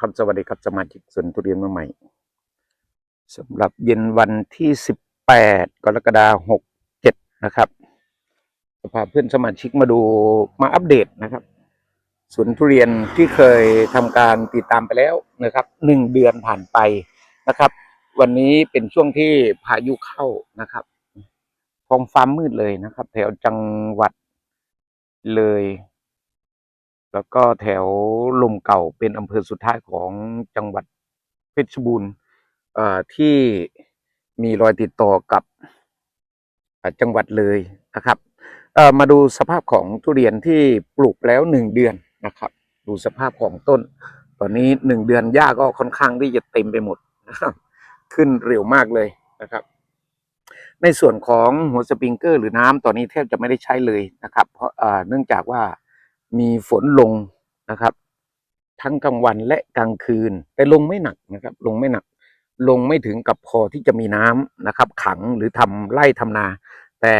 ครับสวัสดีครับสมาชิกสวนทุเรียนมาใหม่สำหรับเย็นวันที่18กรกฎาคม67นะครับจะพาเพื่อนสมาชิกมาดูมาอัปเดตนะครับสวนทุเรียนที่เคยทำการติดตามไปแล้วนะครับหนึ่งเดือนผ่านไปนะครับ วันนี้เป็นช่วงที่พายุเข้านะครับท้องฟ้ามืดเลยนะครับ แถวจังหวัดเลย แล้วก็แถวลมเก่าเป็นอำเภอสุดท้ายของจังหวัดเพชรบูรณ์ที่มีรอยติดต่อกับจังหวัดเลยนะครับมาดูสภาพของทุเรียนที่ปลูกแล้วหนึ่งเดือนนะครับ ดูสภาพของต้น ตอนนี้หนึ่งเดือนหญ้าก็ค่อนข้างที่จะเต็มไปหมดนะครับขึ้นเร็วมากเลยนะครับ ในส่วนของหัวสปริงเกอร์หรือน้ำตอนนี้แทบจะไม่ได้ใช้เลยนะครับ เพราะเนื่องจากว่า มีฝนลงนะครับ ทั้งกลางวันและกลางคืน แต่ลงไม่หนักนะครับ ลงไม่หนัก ลงไม่ถึงกับพอที่จะมีน้ำนะครับ ขังหรือทำไร่ทำนา แต่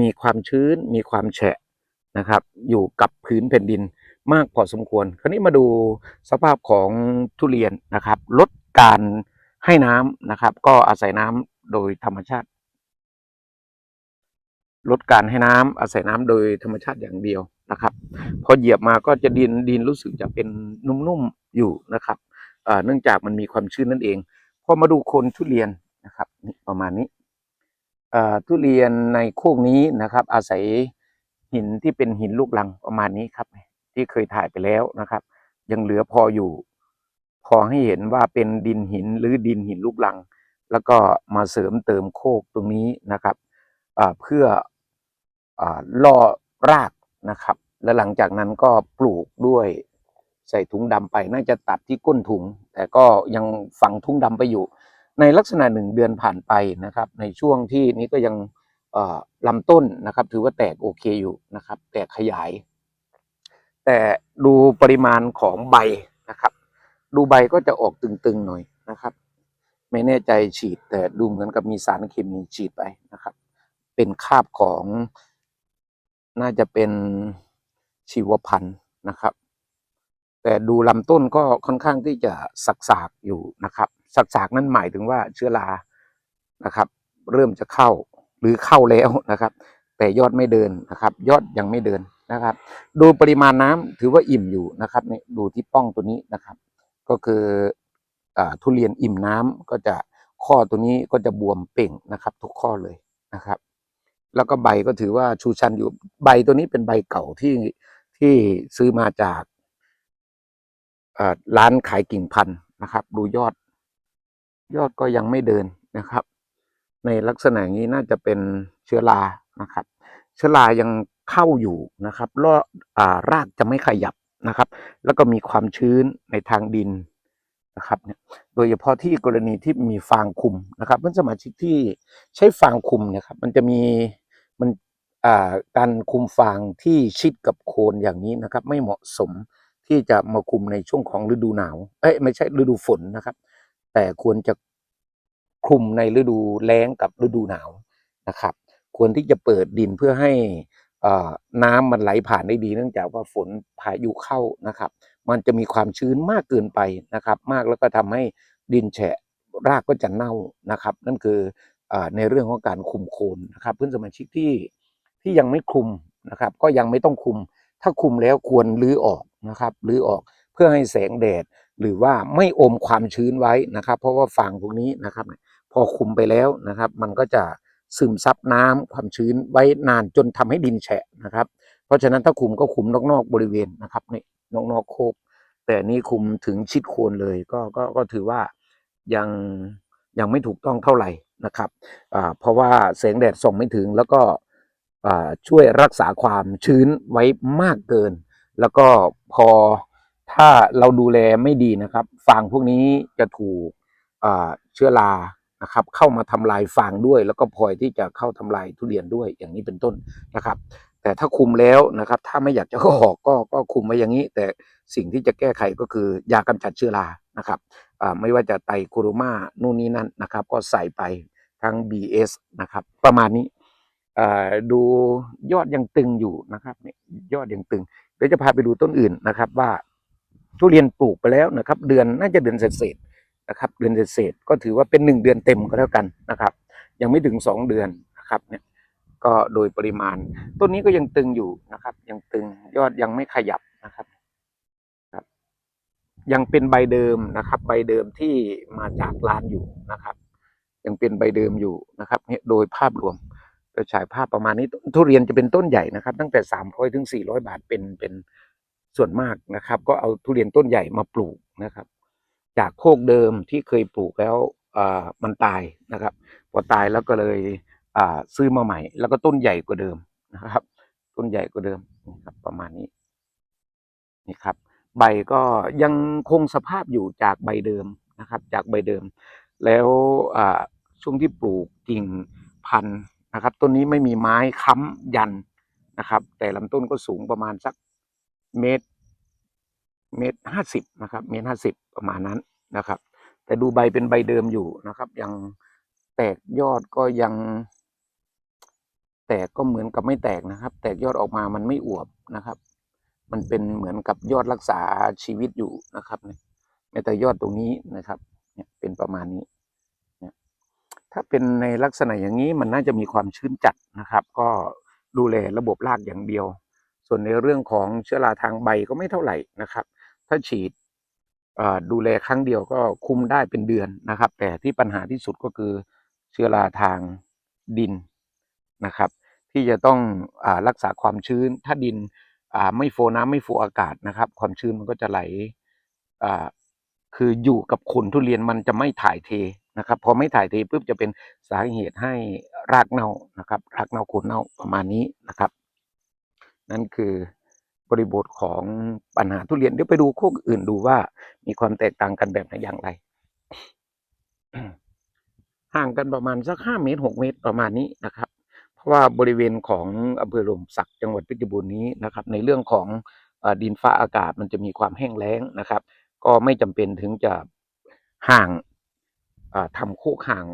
มีความชื้นมีความแฉะนะครับ อยู่กับพื้นแผ่นดินมากพอสมควร คราวนี้มาดูสภาพของทุเรียนนะครับ ลดการให้น้ำนะครับ ก็อาศัยน้ำโดยธรรมชาติ ลดการให้น้ำอาศัยน้ำโดยธรรมชาติอย่างเดียว นะครับพอเหยียบมาก็จะดินดินรู้สึกจะเป็นนุ่มๆอยู่นะครับเนื่องจากมันมีความชื้นนั่นเองพอมาดูโคนทุเรียนนะครับนี่ประมาณนี้ทุเรียนในโคกนี้นะครับ อาศัยหินที่เป็นหินลูกลังประมาณนี้ครับ ที่เคยถ่ายไปแล้วนะครับ ยังเหลือพออยู่ พอให้เห็นว่าเป็นดินหินหรือดินหินลูกลัง แล้วก็มาเสริมเติมโคกตรงนี้นะครับเพื่ออล่อราก นะครับ และหลังจากนั้นก็ปลูกด้วยใส่ถุงดำไปน่าจะตัดที่ก้นถุง แต่ก็ยังฝังถุงดำไปอยู่ ในลักษณะหนึ่งเดือนผ่านไปนะครับ ในช่วงที่นี้ก็ยังลำต้นนะครับ ถือว่าแตกโอเคอยู่นะครับ แตกขยาย แต่ดูปริมาณของใบนะครับ ดูใบก็จะออกตึงๆหน่อยนะครับ ไม่แน่ใจฉีดแต่ดูเหมือนกับมีสารเคมีฉีดไปนะครับ เป็นคาบของ น่าจะเป็นชีวพันธุ์นะครับ แต่ดูลำต้นก็ค่อนข้างที่จะสักๆอยู่นะครับ สักๆนั้นหมายถึงว่าเชื้อรานะครับ เริ่มจะเข้าหรือเข้าแล้วนะครับ แต่ยอดไม่เดินนะครับ ยอดยังไม่เดินนะครับ ดูปริมาณน้ำถือว่าอิ่มอยู่นะครับนี่ดูที่ป้องตัวนี้นะครับ ก็คืออทุเรียนอิ่มน้ำก็จะข้อตัวนี้ก็จะบวมเป่งนะครับ ทุกข้อเลยนะครับ แล้วก็ใบก็ถือว่าชูชันอยู่ใบตัวนี้เป็นใบเก่าที่ที่ซื้อมาจากอ่าร้านขายกิ่งพันธุ์นะครับ ดูยอด ยอดก็ยังไม่เดินนะครับ ในลักษณะนี้น่าจะเป็นเชื้อรานะครับ เชื้อรายังเข้าอยู่นะครับรออ่ารากจะไม่ขยับนะครับ แล้วก็มีความชื้นในทางดินนะครับเนี่ยโดยเฉพาะที่กรณีที่มีฟางคุมนะครับเพื่อนสมาชิกที่ใช้ฟางคุมนะครับ มันจะมี มันการคุมฟางที่ชิดกับโคนอย่างนี้นะครับ ไม่เหมาะสมที่จะมาคุมในช่วงของฤดูหนาว เอ้ยไม่ใช่ฤดูฝนนะครับ แต่ควรจะคุมในฤดูแล้งกับฤดูหนาวนะครับ ควรที่จะเปิดดินเพื่อให้น้ำมันไหลผ่านได้ดี เนื่องจากว่าฝนพายุเข้านะครับ มันจะมีความชื้นมากเกินไปนะครับ มากแล้วก็ทำให้ดินแฉะรากก็จะเน่านะครับ นั่นคือ ในเรื่องของการคุมโคนนะครับเพื่อนสมาชิกที่ที่ยังไม่คุมนะครับ ก็ยังไม่ต้องคุม ถ้าคุมแล้วควรรื้อออกนะครับรื้อออกเพื่อให้แสงแดดหรือว่าไม่อมความชื้นไว้นะครับ เพราะว่าฟางพวกนี้นะครับ พอคุมไปแล้วนะครับ มันก็จะซึมซับน้ำความชื้นไว้นานจนทำให้ดินแฉะนะครับ เพราะฉะนั้นถ้าคุมก็คุมนอกๆบริเวณนะครับนี่นอกๆโคกแต่นี่คุมถึงชิดโคนเลยก็ก็ก็ถือว่ายังยังไม่ถูกต้องเท่าไหร่ นะครับเพราะว่าแสงแดดส่องไม่ถึงแล้วก็ช่วยรักษาความชื้นไว้มากเกิน แล้วก็พอถ้าเราดูแลไม่ดีนะครับฟางพวกนี้จะถูกเชื้อรานะครับเข้ามาทำลายฟางด้วย แล้วก็พลอยที่จะเข้าทำลายทุเรียนด้วยอย่างนี้เป็นต้นนะครับ แต่ถ้าคุมแล้วนะครับ ถ้าไม่อยากจะออกก็ก็คุมไว้อย่างนี้ แต่สิ่งที่จะแก้ไขก็คือยากำจัดเชื้อรานะครับไม่ว่าจะไตโคโรมานู่นนี่นั่นนะครับ ก็ใส่ไป ทั้ง BS นะครับ ประมาณนี้ดูยอดยังตึงอยู่นะครับเนี่ยยอดยังตึงเดี๋ยวจะพาไปดูต้นอื่นนะครับ ว่าทุเรียนปลูกไปแล้วนะครับ เดือนน่าจะเดือนเศษนะครับ เดือนเศษก็ถือว่าเป็นหนึ่งเดือนเต็มก็แล้วกันนะครับ ยังไม่ถึงสองเดือนนะครับเนี่ยก็โดยปริมาณ ต้นนี้ก็ยังตึงอยู่นะครับ ยังตึงยอดยังไม่ขยับนะครับครับ ยังเป็นใบเดิมนะครับ ใบเดิมที่มาจากร้านอยู่นะครับ ยังเป็นใบเดิมอยู่นะครับโดยภาพรวมโดยฉายภาพประมาณนี้ทุเรียนจะเป็นต้นใหญ่นะครับ ตั้งแต่สามร้อยถึงสี่ร้อยบาทเป็นเป็นส่วนมากนะครับ ก็เอาทุเรียนต้นใหญ่มาปลูกนะครับ จากโคกเดิมที่เคยปลูกแล้วมันตายนะครับพอตายแล้วก็เลยซื้อมาใหม่ แล้วก็ต้นใหญ่กว่าเดิมนะครับ ต้นใหญ่กว่าเดิมนะครับ ประมาณนี้นี่ครับ ใบก็ยังคงสภาพอยู่จากใบเดิมนะครับ จากใบเดิม แล้วอ ช่วงที่ปลูกกิ่งพันธุ์นะครับต้นนี้ไม่มีไม้ค้ำยันนะครับ แต่ลำต้นก็สูงประมาณสักเมตรเมตรห้าสิบนะครับเมตรห้าสิบประมาณนั้นนะครับ แต่ดูใบเป็นใบเดิมอยู่นะครับ ยังแตกยอดก็ยัง แตกก็เหมือนกับไม่แตกนะครับ แตกยอดออกมามันไม่อวบนะครับ มันเป็นเหมือนกับยอดรักษาชีวิตอยู่นะครับเนี่ยแต่ยอดตรงนี้นะครับ เนี่ยเป็นประมาณนี้ ถ้าเป็นในลักษณะอย่างนี้มันน่าจะมีความชื้นจัดนะครับ ก็ดูแลระบบรากอย่างเดียว ส่วนในเรื่องของเชื้อราทางใบก็ไม่เท่าไหร่นะครับ ถ้าฉีดดูแลครั้งเดียวก็คุมได้เป็นเดือนนะครับ แต่ที่ปัญหาที่สุดก็คือเชื้อราทางดินนะครับ ที่จะต้องอรักษาความชื้น ถ้าดินไม่โฟน้ำไม่โฟอากาศนะครับ ความชื้นมันก็จะไหลคืออยู่กับขนทุเรียนมันจะไม่ถ่ายเท นะครับ พอไม่ถ่ายเทปุ๊บจะเป็นสาเหตุให้รากเน่านะครับ รากเน่าโคนเน่าประมาณนี้นะครับ นั่นคือบริบทของปัญหาทุเรียนเดี๋ยวไปดูโคกอื่นดูว่ามีความแตกต่างกันแบบไหนอย่างไร ห่างกันประมาณสักห้าเมตรหกเมตรประมาณนี้นะครับ เพราะว่าบริเวณของอำเภอหลมสักจังหวัดเพชรบูรณ์นี้นะครับ ในเรื่องของอดินฟ้าอากาศมันจะมีความแห้งแล้งนะครับ ก็ไม่จำเป็นถึงจะห่าง อ่าทำโคกห่าง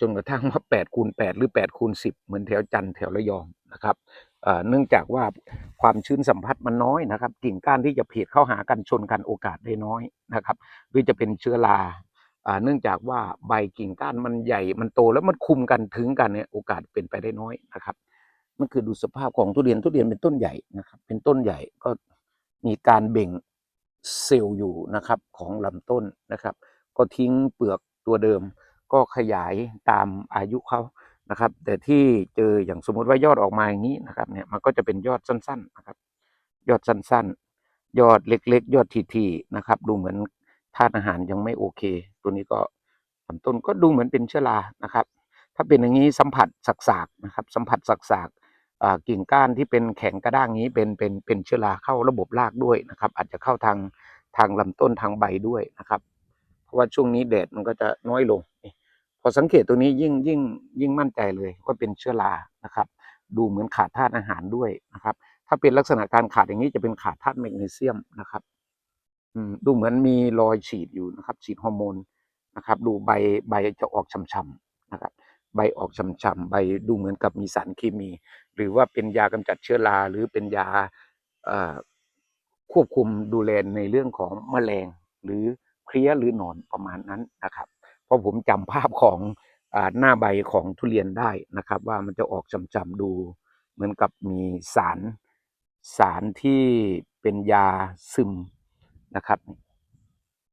จนกระทั่งว่าแปดคูณแปดหรือแปดคูณสิบเหมือนแถวจันทร์แถวระยองนะครับเนื่องจากว่าความชื้นสัมผัสมันน้อยนะครับ กิ่งก้านที่จะเพดเข้าหากันชนกันโอกาสได้น้อยนะครับหรือจะเป็นเชื้อราเนื่องจากว่าใบกิ่งก้านมันใหญ่มันโตแล้วมันคุมกันถึงกันเนี่ยโอกาสเป็นไปได้น้อยนะครับนั่นคือดูสภาพของทุเรียนทุเรียนเป็นต้นใหญ่นะครับ เป็นต้นใหญ่ก็มีการเบ่งเซลล์อยู่นะครับของลำต้นนะครับ ก็ทิ้งเปลือกตัวเดิม ก็ขยายตามอายุเขานะครับ แต่ที่เจออย่างสมมติว่ายอดออกมาอย่างนี้นะครับเนี่ยมันก็จะเป็นยอดสั้นๆนะครับ ยอดสั้นๆ ยอดเล็กๆ ยอดทีๆนะครับ ดูเหมือนธาตุอาหารยังไม่โอเค ตัวนี้ก็ลำต้นก็ดูเหมือนเป็นเชื้อรานะครับ ถ้าเป็นอย่างนี้สัมผัสสักๆนะครับ สัมผัสสักๆอ่ากิ่งก้านที่เป็นแข็งกระด้างนี้เป็นเป็นเป็นเชื้อราเข้าระบบรากด้วยนะครับ อาจจะเข้าทางทางลำต้นทางใบด้วยนะครับ ราะว่าช่วงนี้แดดมันก็จะน้อยลง พอสังเกตตัวนี้ยิ่งยิ่งยิ่งมั่นใจเลยว่าเป็นเชื้อรานะครับ ดูเหมือนขาดธาตุอาหารด้วยนะครับ ถ้าเป็นลักษณะการขาดอย่างนี้จะเป็นขาดธาตุแมกนีเซียมนะครับดูเหมือนมีรอยฉีดอยู่นะครับ ฉีดฮอร์โมนนะครับ ดูใบใบจะออกช้ำๆนะครับ ใบออกช้ำๆใบดูเหมือนกับมีสารเคมี หรือว่าเป็นยากำจัดเชื้อราหรือเป็นยาควบคุมดูแลในเรื่องของแมลงหรือ เพลี้ยหรือหนอนประมาณนั้นนะครับ เพราะผมจำภาพของอหน้าใบของทุเรียนได้นะครับ ว่ามันจะออกช้ำๆดู เหมือนกับมีสารสารที่เป็นยาซึมนะครับ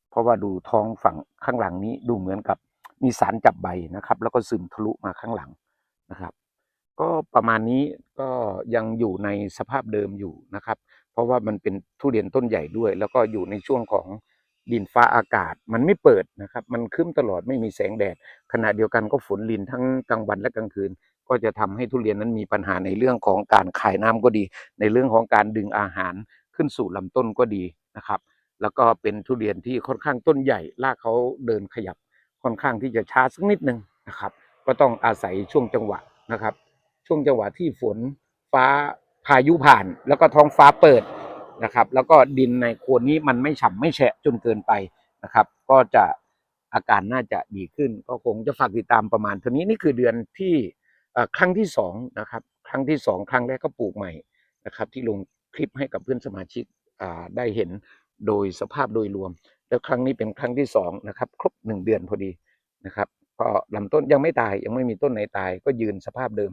เพราะว่าดูท้องฝั่งข้างหลังนี้ดูเหมือนกับมีสารจับใบนะครับ แล้วก็ซึมทะลุมาข้างหลังนะครับ ก็ประมาณนี้ก็ยังอยู่ในสภาพเดิมอยู่นะครับ เพราะว่ามันเป็นทุเรียนต้นใหญ่ด้วย แล้วก็อยู่ในช่วงของ ดินฟ้าอากาศมันไม่เปิดนะครับ มันคึ้มตลอดไม่มีแสงแดด ขณะเดียวกันก็ฝนลินทั้งกลางวันและกลางคืน ก็จะทำให้ทุเรียนนั้นมีปัญหาในเรื่องของการขายน้ำก็ดี ในเรื่องของการดึงอาหารขึ้นสู่ลำต้นก็ดีนะครับ แล้วก็เป็นทุเรียนที่ค่อนข้างต้นใหญ่รากเขาเดินขยับค่อนข้างที่จะช้าสักนิดหนึ่งนะครับ ก็ต้องอาศัยช่วงจังหวะนะครับ ช่วงจังหวะที่ฝนฟ้าพายุผ่าน แล้วก็ท้องฟ้าเปิด นะครับ แล้วก็ดินในโคนนี้มันไม่ฉ่ำไม่แฉะจนเกินไปนะครับ ก็จะอาการน่าจะดีขึ้น ก็คงจะฝากติดตามประมาณเท่านี้นี่คือเดือนที่ครั้งที่สองนะครับ ครั้งที่สองครั้งแรกก็ปลูกใหม่นะครับ ที่ลงคลิปให้กับเพื่อนสมาชิกได้เห็นโดยสภาพโดยรวม แล้วครั้งนี้เป็นครั้งที่สองนะครับ ครบหนึ่งเดือนพอดีนะครับก็ลำต้นยังไม่ตายยังไม่มีต้นไหนตาย ก็ยืนสภาพเดิม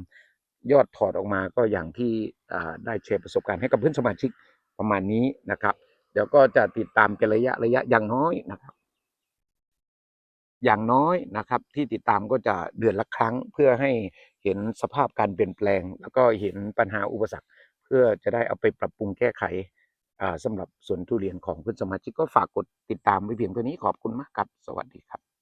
ยอดถอดออกมาก็อย่างที่ได้แชร์ประสบการณ์ให้กับเพื่อนสมาชิก ประมาณนี้นะครับ เดี๋ยวก็จะติดตามเป็นระยะระยะอย่างน้อยนะครับ อย่างน้อยนะครับ ที่ติดตามก็จะเดือนละครั้งเพื่อให้เห็นสภาพการเปลี่ยนแปลง แล้วก็เห็นปัญหาอุปสรรค เพื่อจะได้เอาไปปรับปรุงแก้ไขอ่าสำหรับสวนทุเรียนของเพื่อนสมาชิกก็ฝากกดติดตามไว้เพียงเท่านี้ขอบคุณมากครับ สวัสดีครับ